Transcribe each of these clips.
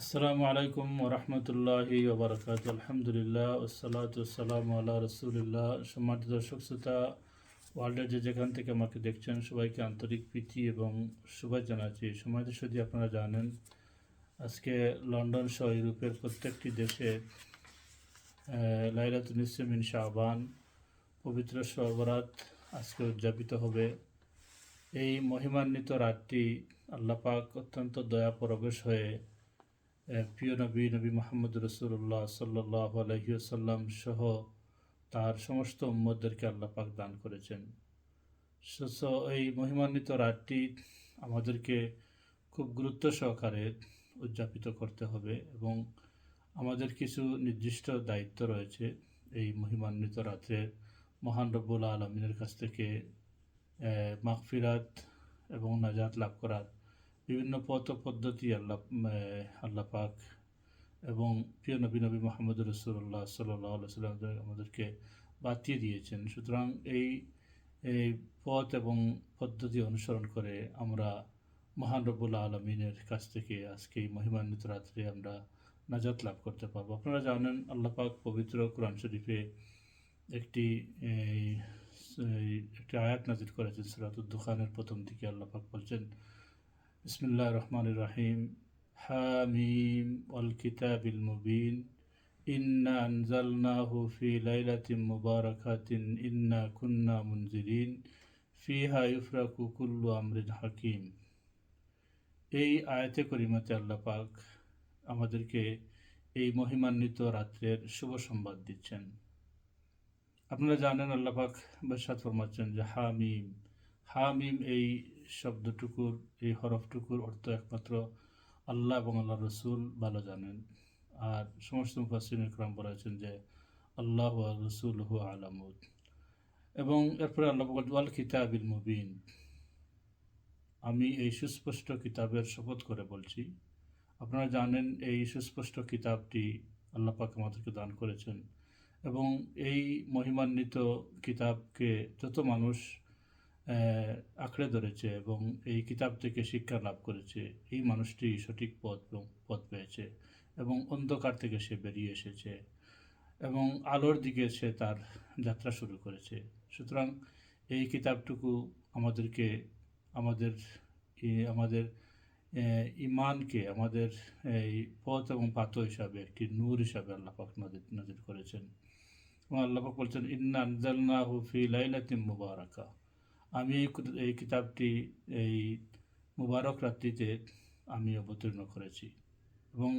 আসসালামু আলাইকুম ওরহমতুল্লাহি ওবরাকাত আলহামদুলিল্লাহ ওসালাত ওসালাম আল্লাহ রসুলিল্লাহ। সম্মানিত দর্শক শ্রোতা ওয়ার্ল্ডের যে যেখান থেকে আমাকে দেখছেন, সবাইকে আন্তরিক প্রীতি এবং শুভেচ্ছা জানাচ্ছি। সময়তে যদি আপনারা জানেন, আজকে লন্ডন সহ ইউরোপের প্রত্যেকটি দেশে লাইলাতুল নিসমিন শাহবান পবিত্র সবরাত আজকে উদযাপিত হবে। এই মহিমান্বিত রাতটি আল্লাহ পাক অত্যন্ত দয়া পরবেশ হয়ে প্রিয় নবী নবী মোহাম্মদ রসুল্লাহ সাল্লাহ আলহিউসাল্লাম সহ তার সমস্ত উম্মদদেরকে আল্লাহ পাক দান করেছেন। so, এই মহিমান্বিত রাতটি আমাদেরকে খুব গুরুত্ব সহকারে উদযাপিত করতে হবে এবং আমাদের কিছু নির্দিষ্ট দায়িত্ব রয়েছে এই মহিমান্বিত রাত্রে মহান রব্বুল আলমিনের কাছ থেকে মাগফিরাত এবং নাজাত লাভ করার। বিভিন্ন পথ পদ্ধতি আল্লাহ আল্লাহ পাক এবং প্রিয় নবী নবী মোহাম্মদ রসুল্লাহ সাল্লাহ সাল্লাম আমাদেরকে বাতিয়ে দিয়েছেন। সুতরাং এই এই পথ এবং পদ্ধতি অনুসরণ করে আমরা মহান রব্বুল আলমিনের কাছ থেকে আজকে এই মহিমান্বিত রাত্রে আমরা নাজাত লাভ করতে পারব। আপনারা জানেন, আল্লাহ পাক পবিত্র কোরআন শরীফে একটি একটি আয়াত নাজির করেছেন, সিরাতুদ দুখানের প্রথম দিকে আল্লাহ পাক বলছেন বিসমিল্লাহ রহমান রাহিম হামিম ওয়াল কিতাবিল মুবিন ইন্না আনজালনাহু ফি লাইলাতিন মুবারাকাতিন ইন্না কুন্না মুনজিরিন ফিহা ইউফরাকু কুল্লু আমরিন হাকিম এই আয়াতে করিমাতে আল্লাহ পাক আমাদেরকে এই মহিমান্বিত রাত্রের শুভ সংবাদ দিচ্ছেন। আপনারা জানেন আল্লাহ পাক বেসাদ ফরমাচ্ছেন যে হামিম হামিম এই শব্দটুকুর, এই হরফটুকুর অর্থ একমাত্র আল্লাহ এবং আল্লাহ রসুল ভালো জানেন। আর সমস্ত মুফাসিন ইকরাম বলেছেন যে, আল্লাহ রসুল হু আলামুদ এবং এরপরে আল্লাহ ওয়াল কিতাবিল মুবিন। আমি এই সুস্পষ্ট কিতাবের শপথ করে বলছি, আপনারা জানেন এই সুস্পষ্ট কিতাবটি আল্লাহ পাক আমাদেরকে দান করেছেন। এবং এই মহিমান্বিত কিতাবকে যত মানুষ আঁকড়ে ধরেছে এবং এই কিতাব থেকে শিক্ষা লাভ করেছে। এই মানুষটি সঠিক পথ এবং পথ পেয়েছে এবং অন্ধকার থেকে সে বেরিয়ে এসেছে এবং আলোর দিকে সে তার যাত্রা শুরু করেছে। সুতরাং এই কিতাবটুকু আমাদেরকে, আমাদের আমাদের ইমানকে, আমাদের এই পথ এবং পাত হিসাবে, একটি নূর হিসাবে আল্লাপাক নজির নজির করেছেন। এবং আল্লাপাক বলছেন, ইন্না ফি লাইলাতিন মুবারাকা। আমি এই কিতাবটি, এই মুবারক রাত্রিতে আমি অবতীর্ণ করেছি। এবং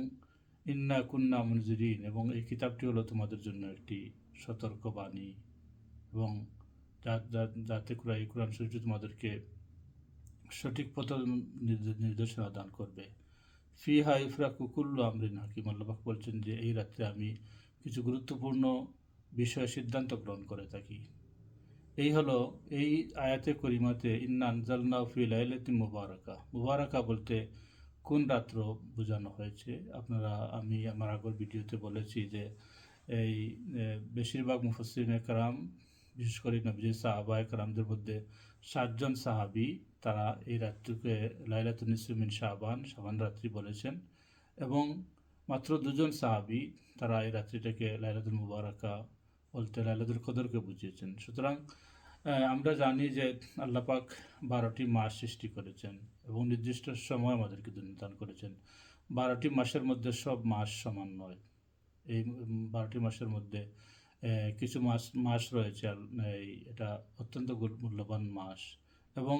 ইন্না কুন্না মুনজিরিন, এবং এই কিতাবটি হলো তোমাদের জন্য একটি সতর্কবাণী। এবং যাতে এই কোরআন শরীফটি তোমাদেরকে সঠিক পথ নির্দেশনা দান করবে। ফি হা ইফরা কুকুল্লু আমরিন হাকিম, আল্লাহ বলছেন যে, এই রাত্রে আমি কিছু গুরুত্বপূর্ণ বিষয়ে সিদ্ধান্ত গ্রহণ করে থাকি। এই হলো, এই আয়াতে করিমাতে, ইন্না আনজালনা ফি লাইলাতিন মুবারাকা। মুবারাকা বলতে কোন রাত্র বোঝানো হয়েছে? আপনারা, আমি আমার আগর ভিডিওতে বলেছি যে এই বেশিরভাগ মুফসিন কারাম, বিশেষ করে নবজি সাহাবা কারামদের মধ্যে সাতজন সাহাবি, তারা এই রাত্রিকে লাইলাতুল নিসমিন শাহবান শাবান রাত্রি বলেছেন। এবং মাত্র দুজন সাহাবি, তারা এই রাত্রিটাকে লাইলাতুল মুবারাকা বলতে লাইলাতুল কদরকে বুঝিয়েছেন। সুতরাং আমরা জানি যে আল্লাপাক বারোটি মাস সৃষ্টি করেছেন এবং নির্দিষ্ট সময় আমাদেরকে দান করেছেন। বারোটি মাসের মধ্যে সব মাস সমান নয়। এই বারোটি মাসের মধ্যে কিছু মাস মাস রয়েছে এই, এটা অত্যন্ত মূল্যবান মাস। এবং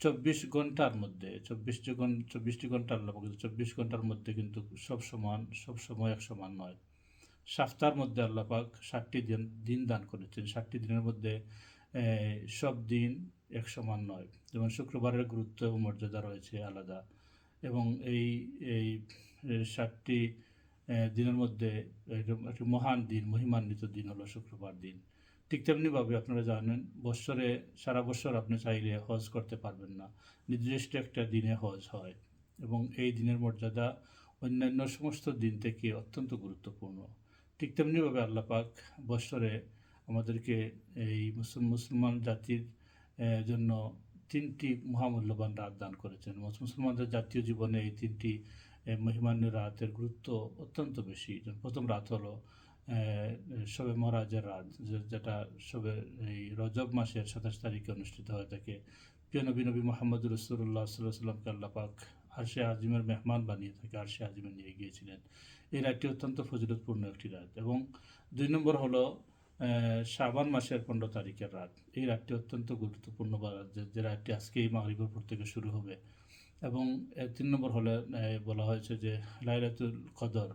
চব্বিশ ঘণ্টার মধ্যে, চব্বিশ ঘণ্টা চব্বিশটি ঘণ্টা আল্লাহ চব্বিশ ঘণ্টার মধ্যে কিন্তু সব সমান, সব সময় এক সমান নয়। সপ্তাহের মধ্যে আল্লাহ পাক ষাটটি দিন দিন দান করেছেন। ষাটটি দিনের মধ্যে সব দিন এক সমান নয়। যেমন শুক্রবারের গুরুত্ব এবং মর্যাদা রয়েছে আলাদা। এবং এই এই ষাটটি দিনের মধ্যে একটি মহান দিন, মহিমান্বিত দিন হলো শুক্রবার দিন। ঠিক তেমনিভাবে আপনারা জানেন, বৎসরে, সারা বছর আপনি চাইলে হজ করতে পারবেন না। নির্দিষ্ট একটা দিনে হজ হয়। এবং এই দিনের মর্যাদা অন্যান্য সমস্ত দিন থেকে অত্যন্ত গুরুত্বপূর্ণ। ঠিক তেমনিভাবে আল্লাহ পাক বৎসরে আমাদেরকে এই মুসল- মুসলমান জাতির জন্য তিনটি মহামূল্যবান রাত দান করেছেন। মুসলমানদের জাতীয় জীবনে এই তিনটি মহিমান্য রাতের গুরুত্ব অত্যন্ত বেশি। প্রথম রাত হলো শবে মহারাজের রাত যেটা শবে, এই রজব মাসের সাতাশ তারিখে অনুষ্ঠিত হয়ে। থাকে প্রিয় নবী নবী মোহাম্মদ রসুল্লাহ সাল্লাহ সাল্লামকে আল্লাপাক আরশে আজিমের মেহমান বানিয়ে থাকে আরশে আজিমে নিয়ে গিয়েছিলেন। এই রাতটি অত্যন্ত ফজিলতপূর্ণ একটি রাত এবং দুই নম্বর হলো শাবান মাসের পনেরো তারিখের রাত। এই রাতটি অত্যন্ত গুরুত্বপূর্ণ যে রাতটি আজকে এই মাগরিবের পর থেকে শুরু হবে। এবং তিন নম্বর হলে বলা হয়েছে যে লাইলাতুল কদর,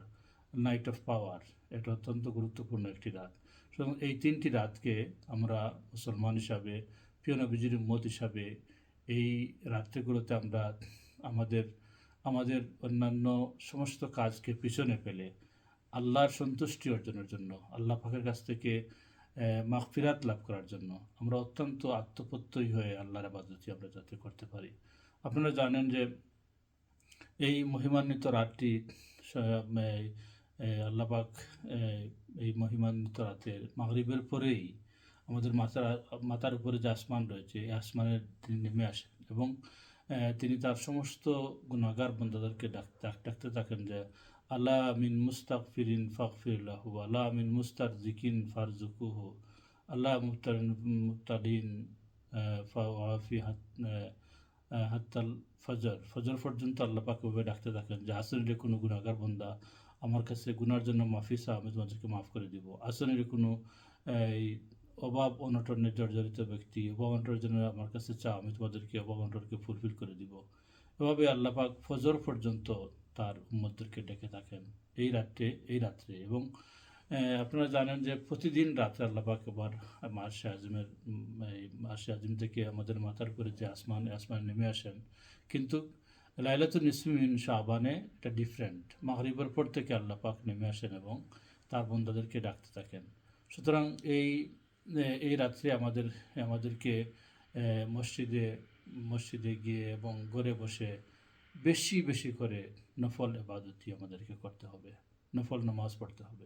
নাইট অফ পাওয়ার, এটা অত্যন্ত গুরুত্বপূর্ণ একটি রাত। সুতরাং এই তিনটি রাতকে আমরা মুসলমান হিসাবে, প্রিয় নবীজির উম্মত হিসাবে এই রাত্রিগুলোতে আমরা আমাদের আমাদের অন্যান্য সমস্ত কাজকে পিছনে ফেলে আল্লাহর সন্তুষ্টি অর্জনের জন্য আল্লাহ পাকের কাছ থেকে মাগফিরাত লাভ করার জন্য আমরা অত্যন্ত আত্মপ্রত্যয়ী হয়ে আল্লাহর আবাদতি আমরা যাতে করতে পারি। আপনারা জানেন যে এই মহিমান্বিত রাতটি আল্লাপাক এই, মহিমান্বিত রাতের মাগরিবের পরেই আমাদের মাথার মাথার উপরে যে আসমান রয়েছে এই আসমানের নেমে আসে এবং তিনি তার সমস্ত গুণাগার ডাক ডাক- ডাকতে থাকেন যে, আল্লাহ মিন মুস্তাক ফিরিন ফাকফিরলাহু আল্লাহ মিন মুস্তার জিকিন ফারজুকুহু আল্লাহ মুফতারিন মুফতারিন ফাওয়াফি হাত্তাল ফজর। ফজর পর্যন্ত আল্লাহ পাক ওভাবে ডাকতে থাকেন যে আসরের কোনো গুণাগার বন্দা আমার কাছে গুনার জন্য মাফি চা আমি তোমাদেরকে মাফ করে দিব। আসরের কোনো, এই অভাব, অনটনে জর্জরিত ব্যক্তি, অভাব, অনটনের জন্য আমার কাছে চা আমি তোমাদেরকে অভাব, অনটনকে ফুলফিল করে দিব। এভাবে আল্লাহ পাক ফজর পর্যন্ত তার উম্মতদেরকে ডেকে থাকেন এই রাত্রে এই রাত্রে। এবং আপনারা জানেন যে প্রতিদিন রাত্রে আল্লাহ পাক এবার মার্শে আজমের এই মার্শে আজম থেকে আমাদের মাথার উপরে যে আসমান আসমান নেমে আসেন। কিন্তু লাইলাতুল নিসমিন শাহবানে এটা ডিফারেন্ট মাগরিবের পর থেকে আল্লাহ পাক নেমে আসেন এবং তার বন্ধাদেরকে ডাকতে থাকেন। সুতরাং এই এই রাত্রে আমাদের, আমাদেরকে মসজিদে মসজিদে গিয়ে এবং ঘরে বসে বেশি বেশি করে নফল এবাদতি আমাদেরকে করতে হবে। নফল নামাজ পড়তে হবে।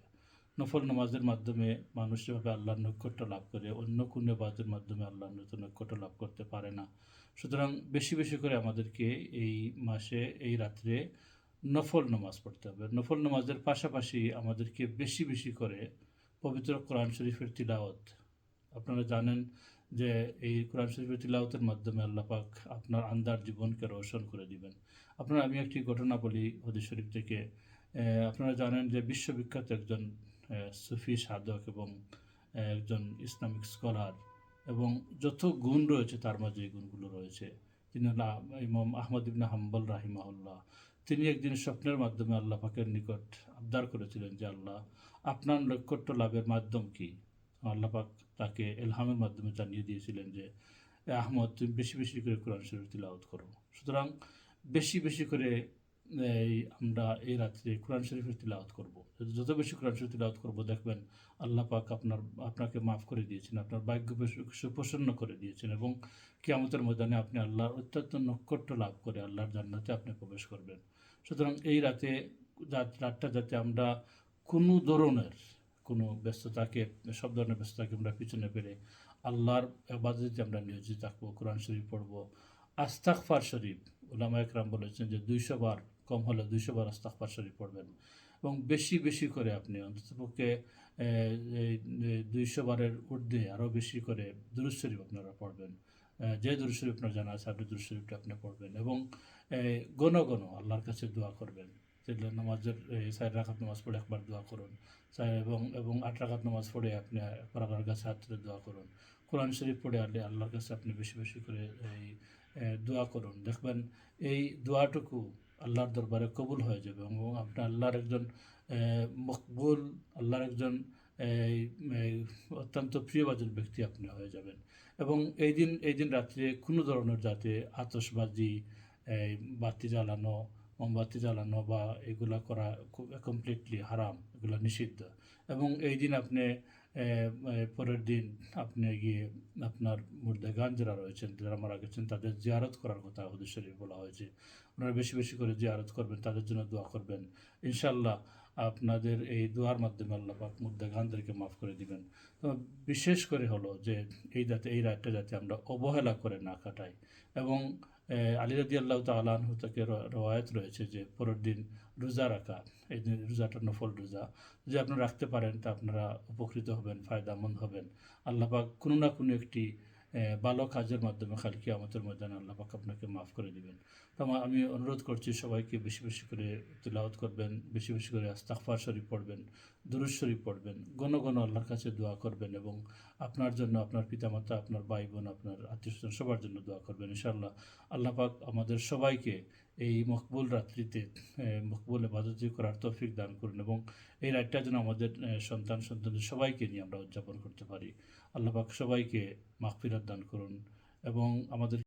নফল নামাজের মাধ্যমে মানুষ যেভাবে আল্লাহর নৈকট্য লাভ করে, অন্য কোনো এবাদের মাধ্যমে আল্লাহর নতুন নৈকট্য লাভ করতে পারে না। সুতরাং বেশি বেশি করে আমাদেরকে এই মাসে, এই রাত্রে নফল নামাজ পড়তে হবে। নফল নামাজের পাশাপাশি আমাদেরকে বেশি বেশি করে পবিত্র কোরআন শরীফের তিলাওয়াত আপনারা জানেন যে এই কোরআন শরীফের তিলাওয়াতের মাধ্যমে আল্লাহ পাক আপনার আন্দার জীবনকে রোশন করে দিবেন। আপনারা, আমি একটি ঘটনা বলি হদিস শরীফ থেকে। আপনারা জানেন যে বিশ্ববিখ্যাত একজন সুফি সাধক এবং একজন ইসলামিক স্কলার এবং যত গুণ রয়েছে তার মাঝে এই গুণগুলো রয়েছে। তিনি ইমাম আহমদ ইবনে হাম্বল রাহিমাহুল্লাহ। তিনি একদিন স্বপ্নের মাধ্যমে আল্লাহ পাকের নিকট আবদার করেছিলেন যে, আল্লাহ, আপনার নৈকট্য লাভের মাধ্যম কি? আল্লাহ পাক তাকে এলহামের মাধ্যমে জানিয়ে দিয়েছিলেন যে আহমদ, তুমি বেশি বেশি করে কোরআন শরীফ তিলাওয়াত করো। সুতরাং বেশি বেশি করে, এই আমরা এই রাত্রে কোরআন শরীফের তিলাওয়াত করব। যত বেশি কোরআন শরীফ তিলাওয়াত করব, দেখবেন আল্লাহ পাক আপনার, আপনাকে মাফ করে দিয়েছেন, আপনার ভাগ্য সুপ্রসন্ন করে দিয়েছেন এবং কিয়ামতের ময়দানে আপনি আল্লাহর অত্যন্ত নক্ষত্র লাভ করে আল্লাহর জান্নাতে আপনি প্রবেশ করবেন। সুতরাং এই রাতে, রাতটা যাতে আমরা কোনো ধরনের কোনো ব্যস্ততাকে, সব ধরনের ব্যস্ততাকে আমরা পিছনে ফেলে আল্লাহর আবাদতে আমরা নিয়োজিত থাকব, কোরআন শরীফ পড়ব। আস্তাকফার শরীফ ওলামা একরাম বলেছেন যে দুইশো বার, কম হলে দুইশো বার আস্তাকফার শরীফ পড়বেন। এবং বেশি বেশি করে আপনি অন্ততপক্ষে দুইশো বারের ঊর্ধ্বে আরও বেশি করে দুরুজ শরীফ আপনারা পড়বেন। যে দুরুজ শরীফ আপনার জানা আছে, আপনি দুরুজ শরীফটা আপনি পড়বেন এবং গণ গণ আল্লাহর কাছে দোয়া করবেন। যেগুলো নামাজের এই চার রাখাত নামাজ পড়ে একবার দোয়া করুন। এবং এবং আট রাখাত নামাজ পড়ে আপনি আল্লাহর কাছে হাত তুলে দোয়া করুন। কোরআন শরীফ পড়ে আল্লাহ আল্লাহর কাছে আপনি বেশি বেশি করে এই দোয়া করুন। দেখবেন এই দোয়াটুকু আল্লাহর দরবারে কবুল হয়ে যাবে এবং আপনি আল্লাহর একজন মকবুল আল্লাহর একজন এই, অত্যন্ত প্রিয়বাজন ব্যক্তি আপনি হয়ে যাবেন। এবং এই দিন এই দিন রাত্রে কোনো ধরনের যাতে আতসবাজি বাতি জ্বালানো মোমবাতি জ্বালানো বা এগুলা করা খুব কমপ্লিটলি হারাম, এগুলো নিষিদ্ধ। এবং এই দিন আপনি পরের দিন আপনি গিয়ে আপনার মুর্দেগান যারা রয়েছেন, যারা মারা গেছেন, তাদের জিয়ারত করার কথা হুদুর শরীফ বলা হয়েছে। ওনারা বেশি বেশি করে জিয়ারত করবেন, তাদের জন্য দোয়া করবেন। ইনশাল্লাহ আপনাদের এই দোয়ার মাধ্যমে আল্লাহ পাক মুর্দেগানদেরকে মাফ করে দিবেন। তো বিশেষ করে হলো যে এই যাতে, এই রাতটা যাতে আমরা অবহেলা করে না কাটাই। এবং আলী রাদি আল্লাহ তালাহু থেকে রওয়ায়ত রয়েছে যে পরের দিন রোজা রাখা, এই দিন রোজাটা নফল রোজা। যদি আপনারা রাখতে পারেন, তা আপনারা উপকৃত হবেন, ফায়দামন্দ হবেন। আল্লাহ পাক কোনো না কোনো একটি ভালো কাজের মাধ্যমে খালি কিয়ামতের ময়দানে আল্লাহ পাক আপনাকে মাফ করে দিবেন। তো আমা- অনুরোধ করছি সবাইকে বেশি বেশি করে তিলাওয়াত করবেন, বেশি বেশি করে আস্তাগফার শরীফ পড়বেন। দুরুজ শরীফ পড়বেন। ঘন ঘন আল্লাহর কাছে দোয়া করবেন এবং আপনার জন্য, আপনার পিতামাতা, আপনার ভাই বোন আপনার আত্মীয় স্বজন সবার জন্য দোয়া করবেন। ইনশাআল্লাহ আল্লাহ পাক আমাদের সবাইকে এই মকবুল রাত্রিতে মকবুল এবাদতি করার তৌফিক দান করুন এবং এই রাতটা যেন আমাদের সন্তান সন্তানদের সবাইকে নিয়ে আমরা উদযাপন করতে পারি। আল্লাহ পাক সবাইকে মাগফিরাত দান করুন এবং আমাদের